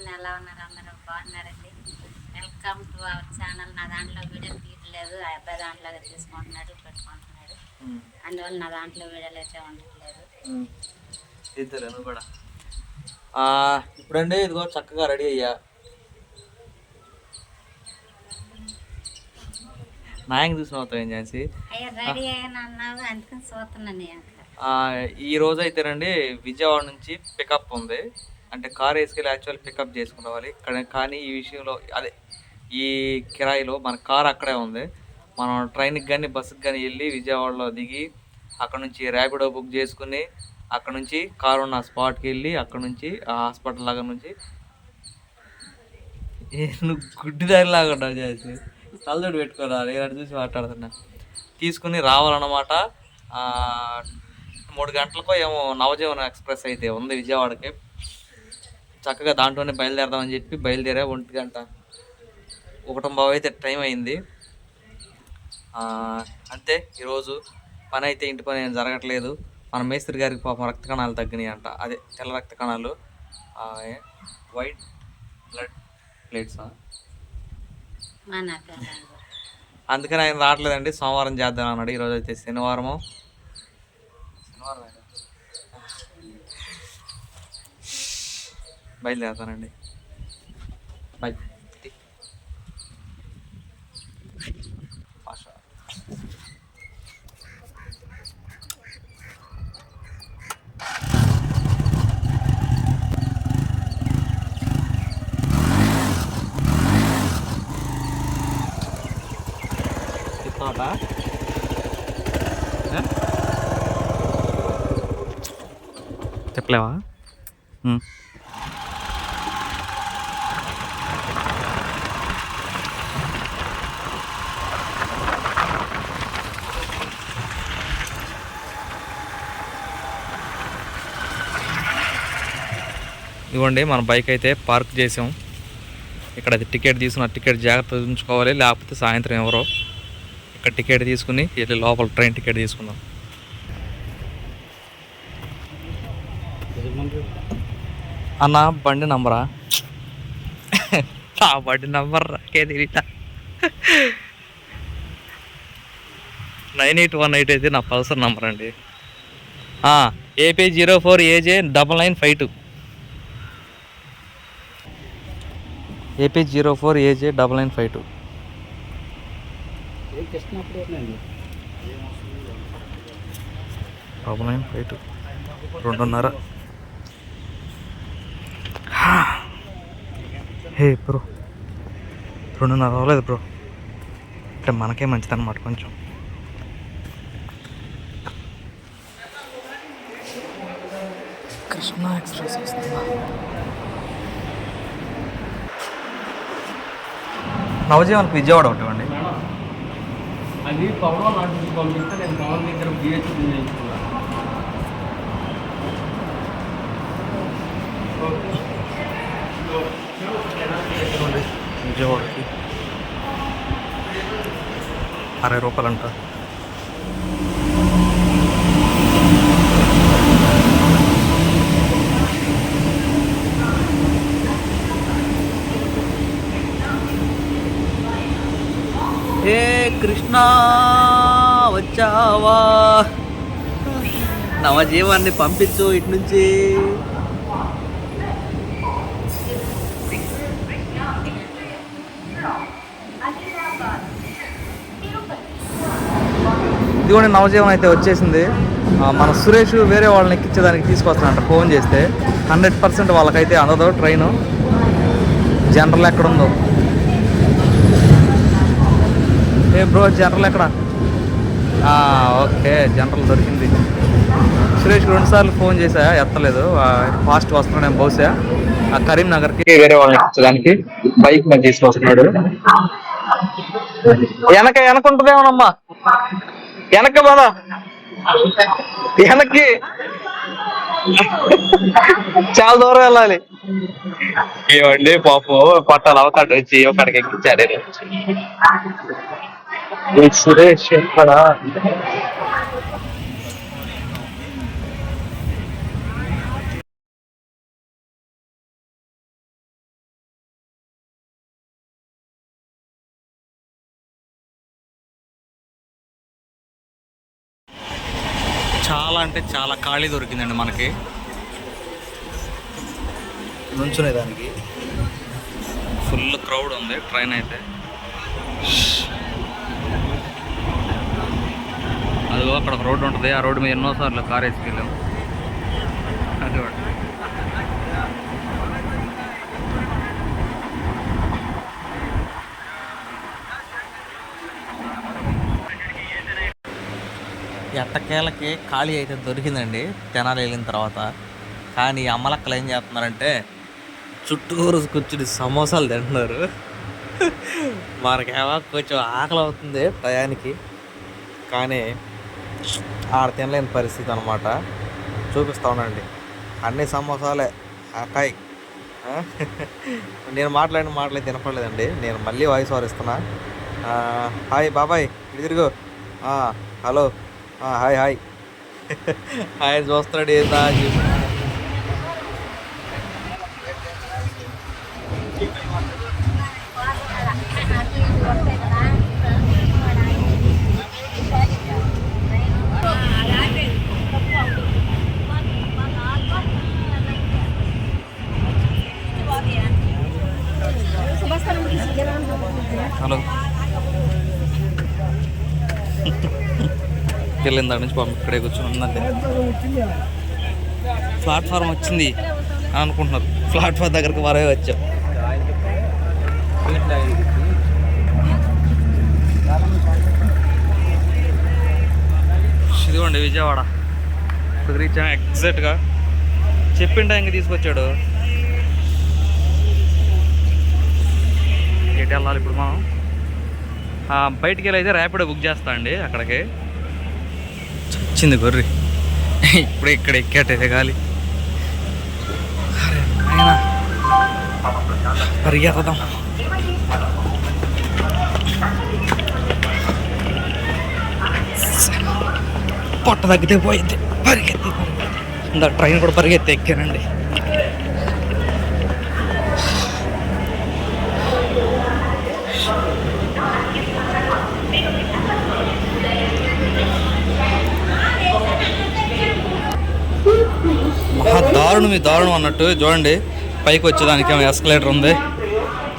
మంది ఎలా ఉన్నారు? అందరూ బాగున్నారండి. వెల్కమ్ టు అవర్ ఛానల్ నా దాంట్లో వీడియో తీయట్లేదు. ఆ అబ్బాయి దాంట్లో తీసుకుంటున్నాడు పెట్టుకుంటున్నాడు. అందువల్ల నా దాంట్లో వీడియోలు అయితే ఉండట్లేదు. కూడా. ఇప్పుడండి ఇదిగో చక్కగా రెడీ అయ్యా. నాయకు చూసిన అవుతావు ఏం చేసి రెడీ అయ్యాను అన్నావు అందుకని చూస్తున్నాను ఈ రోజు అయితేనండి విజయవాడ నుంచి పికప్ ఉంది. అంటే కార్ వేసుకెళ్ళి యాక్చువల్ పికప్ చేసుకుని ఇక్కడ కానీ ఈ విషయంలో అదే ఈ కిరాయిలో మన కార్ అక్కడే ఉంది. మనం ట్రైన్కి కానీ బస్సుకి కానీ వెళ్ళి విజయవాడలో దిగి అక్కడ నుంచి ర్యాపిడో బుక్ చేసుకుని అక్కడ నుంచి కారు ఉన్న స్పాట్కి వెళ్ళి అక్కడ నుంచి ఆ హాస్పిటల్ లాగా నుంచి నువ్వు గుడ్డి దారిలాగా ఉన్నావు చేసి తలదొడ్డు పెట్టుకోరా నేను చూసి మాట్లాడుతున్నా. తీసుకుని రావాలన్నమాట. మూడు గంటలకో ఏమో నవజీవన ఎక్స్ప్రెస్ అయితే ఉంది విజయవాడకి. చక్కగా దాంట్లోనే బయలుదేరదామని చెప్పి బయలుదేరా ఒంటి గంట ఒకటంబావు అయితే టైం అయింది. అంతే ఈరోజు పని అయితే ఇంటి పని ఏం జరగట్లేదు. మన మేస్త్రి గారికి పాపం రక్త కణాలు తగ్గినాయి అంట అదే తెల్ల రక్త కణాలు. వైట్ బ్లడ్ ప్లేట్సా? అందుకని ఆయన రావట్లేదండి సోమవారం చేద్దాం అన్నాడు. ఈరోజు అయితే శనివారము. బయలుదేరుతానండి బై ఆశ. తిప్పాలా? ఏ? చెప్పలేవా ఇవ్వండి మన బైక్ అయితే పార్క్ చేసాం. ఇక్కడ అయితే టికెట్ తీసుకున్న టికెట్ జాగ్రత్త ఉంచుకోవాలి లేకపోతే సాయంత్రం ఎవరో ఇక్కడ టికెట్ తీసుకుని వెళ్ళి లోపల ట్రైన్ టికెట్ తీసుకుందాం. అన్న బండి నంబరా ఆ? బండి నంబర్ రాకే తెలియట నైన్ ఎయిట్ వన్ ఎయిట్ అయితే నా పల్సర్ నంబర్ అండి. AP zero four AJ double nine five two. AP zero four AJ double nine five two. Double nine five two. రెండున్నర. హే బ్రో రెండున్నర అవ్వలేదు బ్రో. అంటే మనకే మంచిది అనమాట కొంచెం. కృష్ణ ఎక్స్ప్రెస్ వస్తుందా? నవజీవన్కి విజయవాడ ఒకటి అండి అది పవన్ ఆర్డర్ పంపిస్తే నేను పవన్ దగ్గర బిహెచ్ చేయించుకున్నా. విజయవాడకి. అరవై రూపాయలు అంట ఏ కృష్ణ వచ్చావా? నవజీవాన్ని పంపించు ఇటు నుంచి ఇదిగోండి నవజీవనం అయితే వచ్చేసింది. మన సురేష్ వేరే వాళ్ళని ఎక్కించేదానికి తీసుకొస్తానంట ఫోన్ చేస్తే. హండ్రెడ్ పర్సెంట్ వాళ్ళకైతే అందదు ట్రైన్. జనరల్ ఎక్కడుందో. ఏ బ్రో జనరల్ ఎక్కడ? ఆ, ఓకే జనరల్ దొరికింది. సురేష్ రెండుసార్లు ఫోన్ చేశా ఎత్తలేదు. ఫాస్ట్ వస్తున్నాడు బహుశా. ఆ కరీంనగర్కి. వేరే వాళ్ళని ఎక్కించడానికి బైక్ మీద తీసుకొస్తున్నాడు. వెనక వెనక ఉంటుందేమోనమ్మా వెనక బాధ వెనక్కి. చాలా దూరం వెళ్ళాలి. ఏమండి పాపం పట్టాల అవకాశం వచ్చి ఒకడికి ఎక్కించారు. సురేష్ ఎక్కడ? చాలా అంటే చాలా ఖాళీ దొరికిందండి మనకి. నుంచునే దానికి ఫుల్ క్రౌడ్ ఉంది ట్రైన్ అయితే. అదిగో అక్కడ ఒక రోడ్డు ఉంటుంది ఆ రోడ్డు మీద ఎన్నోసార్లు కార్ వేసుకెళ్ళాం. అది ఎట్టకేలకి ఖాళీ అయితే దొరికిందండి తెనాలి వెళ్ళిన తర్వాత. కానీ అమ్మలక్కలు ఏం చేస్తున్నారంటే చుట్టూరు కూర్చుని సమోసాలు తింటున్నారు. మనకేమో కొంచెం ఆకలి అవుతుంది టయానికి కానీ ఆడ తినలేని పరిస్థితి అనమాట చూపిస్తా ఉండండి. అన్ని సమోసాలే. అకాయ్. నేను మాట్లాడిన మాటలే తినపడలేదండి. నేను మళ్ళీ వాయిస్ ఓవర్ ఇస్తున్నా. హాయ్ బాబాయ్. ఇటు తిరుగు. హలో. Hi hi. హాయ్ ఆయన చూస్తున్నాడు ఏందా? అని చెప్పి. వెళ్ళింది దాని నుంచి పాపం ఇక్కడే కూర్చొని ఉందండి. ప్లాట్ఫామ్ వచ్చింది అని అనుకుంటున్నారు. ప్లాట్ఫామ్ దగ్గరకు మరే వచ్చాం. ఇదిగోండి విజయవాడ. ఇప్పుడు రీచ్ ఎగ్జాక్ట్గా చెప్పిన టైంకి తీసుకొచ్చాడు. ఎటు వెళ్ళాలి ఇప్పుడు మనం? బయటికి వెళ్ళి అయితే ర్యాపిడో బుక్ చేస్తా అండి అక్కడికి. వచ్చింది గొర్రె. ఇప్పుడు ఇక్కడ ఎక్కేటైతే గాలి. అరే పరిగెత్తదాం. పొట్ట తగ్గితే పోయింది. పరిగెత్తి పరిగెత్తి. ఇందా ట్రైన్ కూడా పరిగెత్తి ఎక్కానండి. దారుణం ఈ దారుణం అన్నట్టు. చూడండి పైకి వచ్చేదానికి ఏమో ఎస్కలేటర్ ఉంది.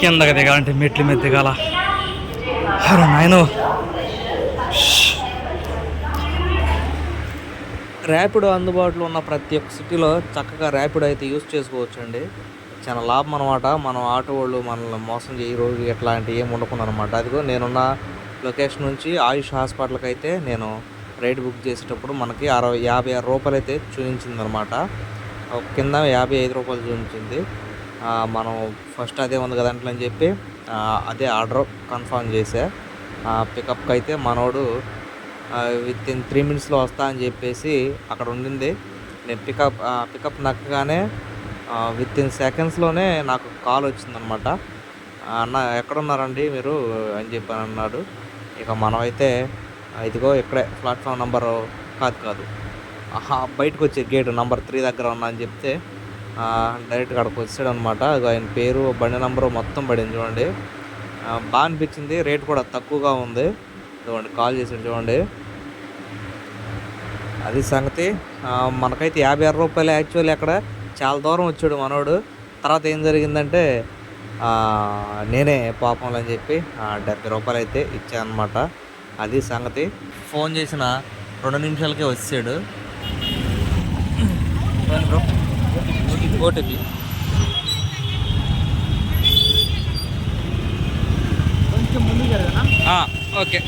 కిందకి దిగాలంటే మెట్ల మీద దిగాల. అరే నాయను. ర్యాపిడో అందుబాటులో ఉన్న ప్రతి ఒక్క సిటీలో చక్కగా ర్యాపిడో అయితే యూస్ చేసుకోవచ్చు అండి చాలా లాభం అనమాట మనం ఆటో వాళ్ళు మనల్ని మోసం చేయరు ఇట్లాంటివి ఏమి ఉండకుండా అనమాట అదిగో నేనున్న లొకేషన్ నుంచి ఆయుష్ హాస్పిటల్కి అయితే నేను రైడ్ బుక్ చేసేటప్పుడు మనకి అరవై యాభై ఆరు రూపాయలు అయితే చూపించింది అనమాట కింద యాభై ఐదు రూపాయలు చూపించింది. మనం ఫస్ట్ అదే ఉంది కదా అని చెప్పి అదే ఆర్డర్ కన్ఫర్మ్ చేసా. పికప్కి అయితే మనోడు విత్ ఇన్ త్రీ మినిట్స్లో వస్తా అని చెప్పేసి అక్కడ ఉండింది. నేను పికప్ పికప్ నక్కగానే విత్ ఇన్ సెకండ్స్లోనే నాకు కాల్ వచ్చిందనమాట. అన్న ఎక్కడున్నారండి మీరు? అని చెప్పి అన్నాడు ఇక మనమైతే ఇదిగో ఇక్కడే ప్లాట్ఫామ్ నెంబరు కాదు కాదు. బయటకు వచ్చే గేట్ నెంబర్ త్రీ దగ్గర ఉన్నా అని చెప్తే డైరెక్ట్ డైరెక్ట్గా అక్కడికి వచ్చాడు అనమాట ఆయన పేరు బండి నెంబరు మొత్తం పడింది చూడండి. బాగా అనిపించింది రేట్ కూడా తక్కువగా ఉంది. చూడండి కాల్ చేసాడు చూడండి. అది సంగతి మనకైతే యాభై ఆరు రూపాయలు యాక్చువల్లీ అక్కడ చాలా దూరం వచ్చాడు మనోడు. తర్వాత ఏం జరిగిందంటే నేనే పాపంలో అని చెప్పి డెబ్బై రూపాయలు అయితే ఇచ్చానమాట అది సంగతి. ఫోన్ చేసిన రెండు నిమిషాలకే వచ్చాడు. బ్రో. OTP okay.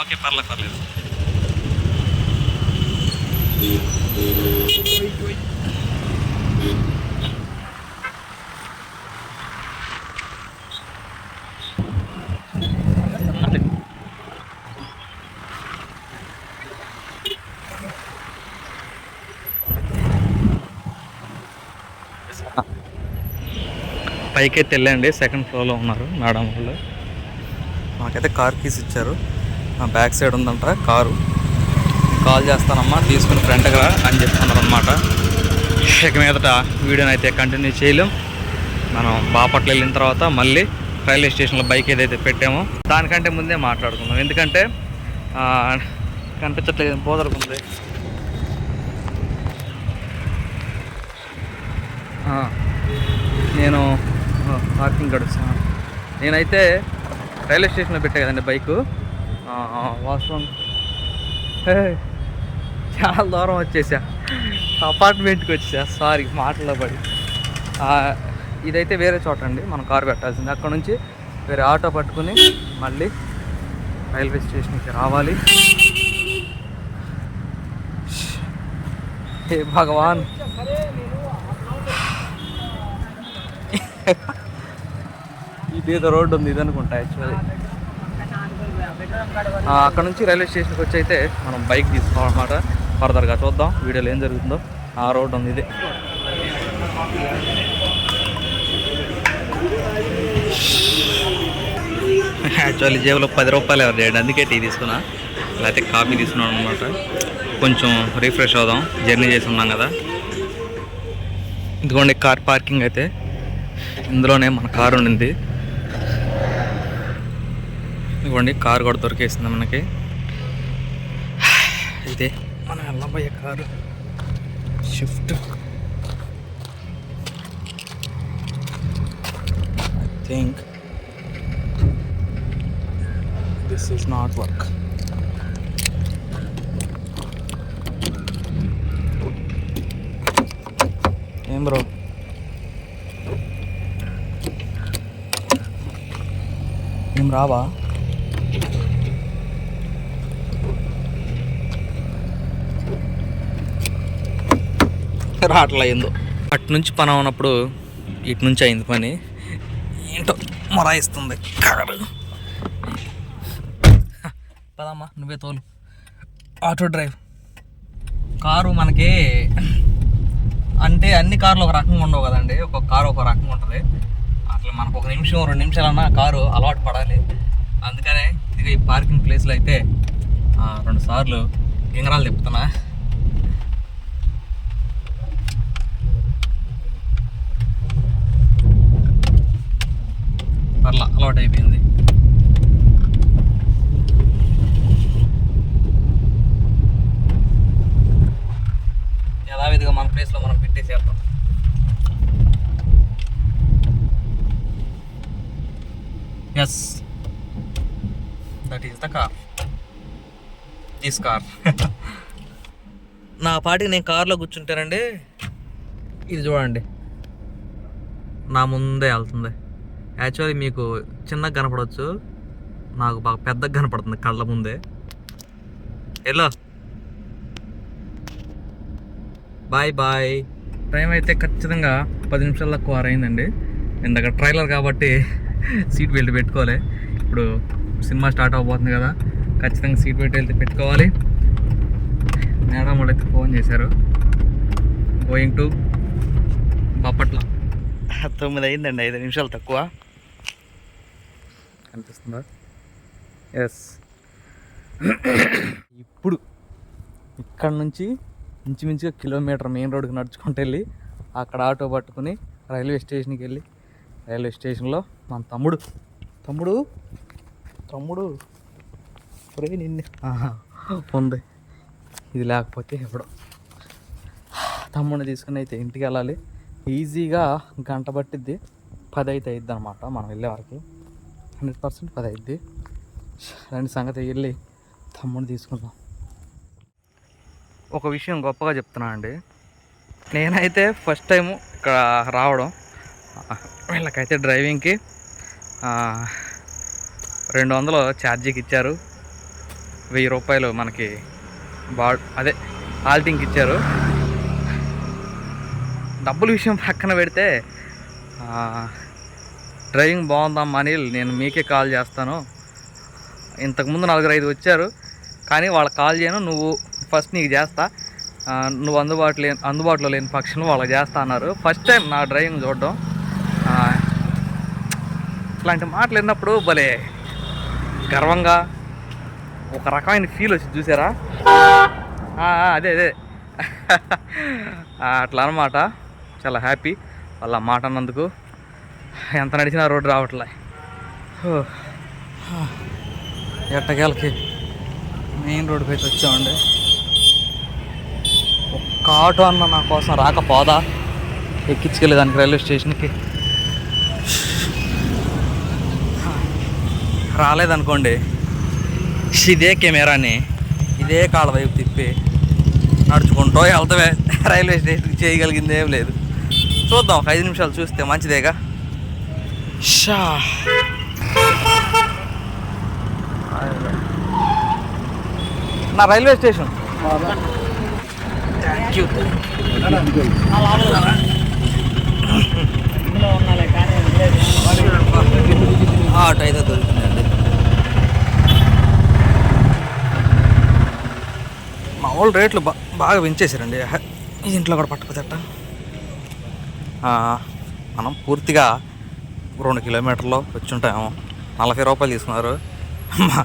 ఓకే పర్లేదు పర్లేదు. పైకైతే అయితే వెళ్ళండి. సెకండ్ ఫ్లోర్లో ఉన్నారు మేడం వాళ్ళు. మాకైతే కార్ కీస్ ఇచ్చారు. నా బ్యాక్ సైడ్ ఉందంట కారు. కాల్ చేస్తానమ్మా తీసుకుని ఫ్రంట్కి రా అని చెప్తున్నారు అనమాట ఇక మీదట వీడియోని అయితే కంటిన్యూ చేయలేం. మనం బాపట్ల వెళ్ళిన తర్వాత మళ్ళీ రైల్వే స్టేషన్లో బైక్ ఏదైతే పెట్టామో దానికంటే ముందే మాట్లాడుకుందాం. ఎందుకంటే కనిపించట్లేదు బోదరుకుంది నేను పార్కింగ్ గడుస్తా. నేనైతే రైల్వే స్టేషన్లో పెట్టా కదండి బైకు. వాష్రూమ్ వాస్తవం. చాలా దూరం వచ్చేసా. అపార్ట్మెంట్కి వచ్చేసా. సారీ మాటల్లో పడి. ఇదైతే వేరే చోట అండి మనం కారు పెట్టాల్సింది. అక్కడ నుంచి వేరే ఆటో పట్టుకుని మళ్ళీ రైల్వే స్టేషన్కి రావాలి. హే భగవాన్. ఇదేదో రోడ్డు ఉంది ఇది అనుకుంటా యాక్చువల్లీ అక్కడ నుంచి రైల్వే స్టేషన్కి వచ్చి అయితే మనం బైక్ తీసుకోవాలన్నమాట. ఫర్దర్గా చూద్దాం వీడియోలో ఏం జరుగుతుందో. ఆ రోడ్ ఉంది ఇది. యాక్చువల్లీ జేబులో పది రూపాయలు ఎవరు చేయండి అందుకే టీ తీసుకున్నా. లేకపోతే కాఫీ తీసుకున్నాను అనమాట కొంచెం రిఫ్రెష్ అవుదాం. జర్నీ చేసి ఉన్నాం కదా. ఇదిగోండి కార్ పార్కింగ్ అయితే. ఇందులోనే మన కారు ఉండింది. ఇవ్వండి కారు కూడా దొరికేసింది మనకి. ఇదే. మన వెళ్ళబోయే car. Shift I think this is not work ఏం బ్రో? ఏం రావా? రావట్లే ఏందో అటు నుంచి పని అవునప్పుడు ఇటు నుంచి అయింది పని. ఏంటో మొరాయిస్తుంది. కారు పదమ్మా నువ్వే తోలు. Auto drive. కారు మనకి అంటే అన్ని కార్లు ఒక రకంగా ఉండవు కదండి. ఒక కారు ఒక రకంగా ఉంటుంది. అట్లా మనకు ఒక నిమిషం రెండు నిమిషాలన్నా కారు అలవాటు పడాలి. అందుకనే ఇదిగో ఈ పార్కింగ్ ప్లేస్లో అయితే రెండు సార్లు గింగరాలు తిప్పుతున్నా. పర్లా అలవాటు అయిపోయింది. యథావిధిగా మన ప్లేస్లో మనం పెట్టేసేద్దాం. Yes that is the car this car నా పాటికి నేను కార్లో కూర్చుంటానండి. ఇది చూడండి. నా ముందే వెళ్తుంది. యాక్చువల్లీ మీకు చిన్నగా కనపడవచ్చు నాకు బాగా పెద్దగా కనపడుతుంది కళ్ళ ముందే. ఎలా బాయ్ బాయ్ టైం అయితే ఖచ్చితంగా పది నిమిషాల తక్కువ అయిందండి ఇందాక ట్రైలర్ కాబట్టి సీట్ బెల్ట్ పెట్టుకోవాలి ఇప్పుడు సినిమా స్టార్ట్ అవబోతుంది కదా. ఖచ్చితంగా సీట్ బెల్ట్ వెళ్తే పెట్టుకోవాలి. మేడం వాళ్ళు అయితే ఫోన్ చేశారు. Going to Bapatla. తొమ్మిది అయిందండి ఐదు నిమిషాలు తక్కువ. కనిపిస్తుందా? ఎస్ ఇప్పుడు ఇక్కడ నుంచి ఇంచుమించుగా కిలోమీటర్ మెయిన్ రోడ్కి నడుచుకుంటూ వెళ్ళి అక్కడ ఆటో పట్టుకుని రైల్వే స్టేషన్కి వెళ్ళి రైల్వే స్టేషన్లో మన తమ్ముడు. తమ్ముడు? తమ్ముడు. ఒరే నిన్ను. ఉంది. ఇది లేకపోతే ఎప్పుడు తమ్ముడిని తీసుకుని అయితే ఇంటికి వెళ్ళాలి. ఈజీగా గంట పట్టిద్ది. పది అయితే అయిద్ది అనమాట మనం వెళ్ళే వరకు. హండ్రెడ్ పర్సెంట్ పది అయిద్ది. రెండు సంగతి వెళ్ళి తమ్ముడిని తీసుకుందాం. ఒక విషయం గొప్పగా చెప్తున్నా అండి. నేనైతే ఫస్ట్ టైం ఇక్కడ రావడం. వీళ్ళకైతే డ్రైవింగ్కి రెండు వందలు ఛార్జీకి ఇచ్చారు. వెయ్యి రూపాయలు మనకి బా అదే ఆల్టింగ్కి ఇచ్చారు. డబ్బుల విషయం పక్కన పెడితే డ్రైవింగ్ బాగుందమ్మా అనిల్ నేను మీకే కాల్ చేస్తాను. ఇంతకుముందు నలుగురు ఐదు వచ్చారు. కానీ వాళ్ళకి కాల్ చేయను నువ్వు ఫస్ట్ నీకు చేస్తా. నువ్వు అందుబాటులో లేని అందుబాటులో లేని పక్షులు వాళ్ళకి చేస్తా అన్నారు. ఫస్ట్ టైం నా డ్రైవింగ్ చూడడం. ఇలాంటి మాటలు విన్నప్పుడు భలే గర్వంగా ఒక రకమైన ఫీల్ వచ్చి చూసారా? అదే అదే. అట్లా అనమాట చాలా హ్యాపీ వాళ్ళ మాట అన్నందుకు ఎంత నడిచినా రోడ్డు రావట్లే. ఎట్టకేలకి మెయిన్ రోడ్డుకి అయితే వచ్చామండి. ఒక్క ఆటో అన్న నా కోసం రాకపోదా? ఎక్కించుకెళ్ళేదానికి రైల్వే స్టేషన్కి. రాలేదనుకోండి ఇదే కెమెరాని ఇదే కాళ్ళ వైపు తిప్పి నడుచుకుంటూ వెళ్తావే రైల్వే స్టేషన్కి చేయగలిగింది ఏం లేదు. చూద్దాం ఒక ఐదు నిమిషాలు చూస్తే మంచిదేగా? షా. నా railway station. Thank you auto అయితే దొరికిందండి మామూలు రేట్లు బా బాగా ఈ ఇంట్లో కూడా పట్టుకుతేట మనం పూర్తిగా రెండు కిలోమీటర్లు వచ్చి ఉంటాము నలభై రూపాయలు తీసుకున్నారు. మా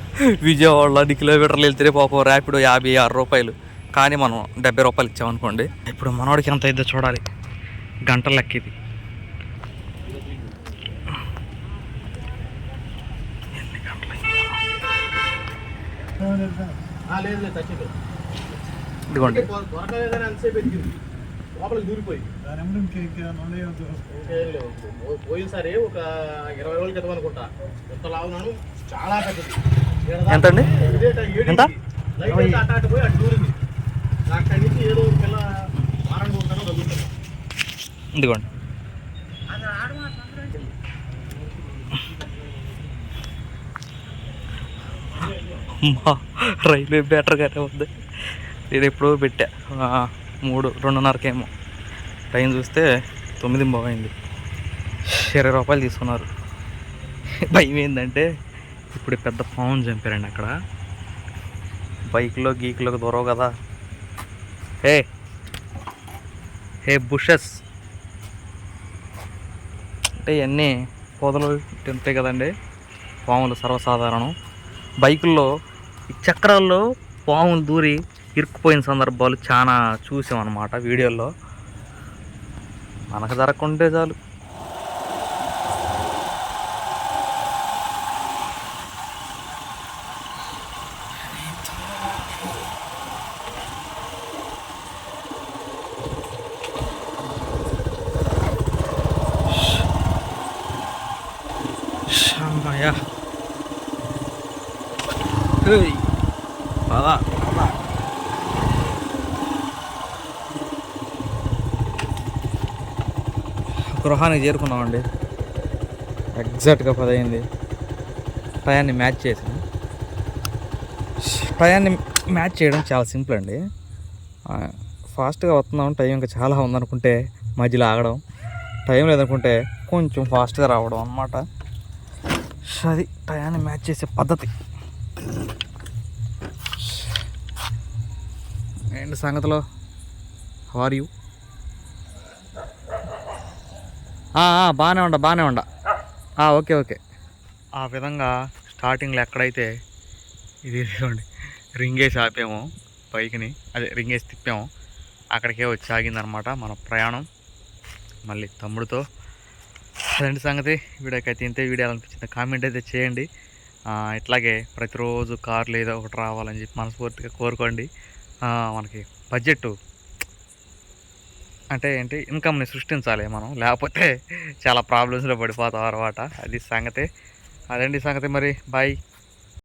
విజయవాడలో అన్ని కిలోమీటర్లు వెళ్తే పాపం ర్యాపిడో యాభై ఆరు రూపాయలు. కానీ మనం డెబ్బై రూపాయలు ఇచ్చామనుకోండి. ఇప్పుడు మనోడికి ఎంత అయిందో చూడాలి. గంటల లెక్క ఇది. ఎన్ని గంటలు ఇదిగోండి. లోపలికి దూరిపోయి. ఇంకేం లేవు. పో- పోయినసారి ఒక ఇరవై రోజుల క్రితం అనుకుంటా. ఎంత లావున్నాను చాలా పెద్దది. ఏడింటికి. ఎంత? లైట్ అయితే అటు అటు పోయి అటు దూరింది. నాకు అక్కడి నుంచి ఏదో ఒక పిల్ల వారం పోతాను తగ్గుతున్నా ఇదిగోండి. రైల్వే బెటర్గానే ఉంది. నేను ఎప్పుడో పెట్టా. మూడు రెండున్నరకేమో. టైం చూస్తే తొమ్మిది బాగైంది. ఇరవై రూపాయలు తీసుకున్నారు. భయం ఏంటంటే ఇప్పుడు పెద్ద పావును చంపారండి అక్కడ. బైక్లో గీక్లోకి దొరవు కదా. Hey hey bushes. అంటే ఇవన్నీ పొదలు తింటాయి కదండి. పాములు సర్వసాధారణం. బైకుల్లో ఈ చక్రాల్లో పాములు దూరి ఇరుక్కుపోయిన సందర్భాలు చాలా చూసాం అనమాట వీడియోల్లో. మనకు జరగకుంటే చాలు. గృహానికి చేరుకున్నామండి. ఎగ్జాక్ట్గా పదయింది టయాన్ని మ్యాచ్ చేసాం. టయాన్ని మ్యాచ్ చేయడం చాలా సింపుల్ అండి. ఫాస్ట్గా వస్తున్నాం. టైం ఇంకా చాలా ఉందనుకుంటే మధ్యలో ఆగడం. టైం లేదనుకుంటే కొంచెం ఫాస్ట్గా రావడం అన్నమాట. అది టయాన్ని మ్యాచ్ చేసే పద్ధతి. ఏంటి సంగతిలో? ఆర్ యూ బాగానే ఉండ బాగానే ఉండ. Okay okay. ఆ విధంగా స్టార్టింగ్లో ఎక్కడైతే ఇది ఇదిగోండి వేసి ఆపాము బైక్ని అదే రింగ్ వేసి తిప్పాము అక్కడికే వచ్చి ఆగిందనమాట మన ప్రయాణం. మళ్ళీ తమ్ముడితో అలాంటి సంగతి. వీడియోకైతే ఇంతే వీడియో అనిపించింది కామెంట్ అయితే చేయండి. ఇట్లాగే ప్రతిరోజు కార్లు ఏదో ఒకటి రావాలని చెప్పి మనస్ఫూర్తిగా కోరుకోండి. మనకి బడ్జెట్ అంటే ఏంటి ఇన్కమ్ని సృష్టించాలి మనం. లేకపోతే చాలా ప్రాబ్లమ్స్లో పడిపోతాం అనమాట అది సంగతి. అదండి సంగతి మరి? బాయ్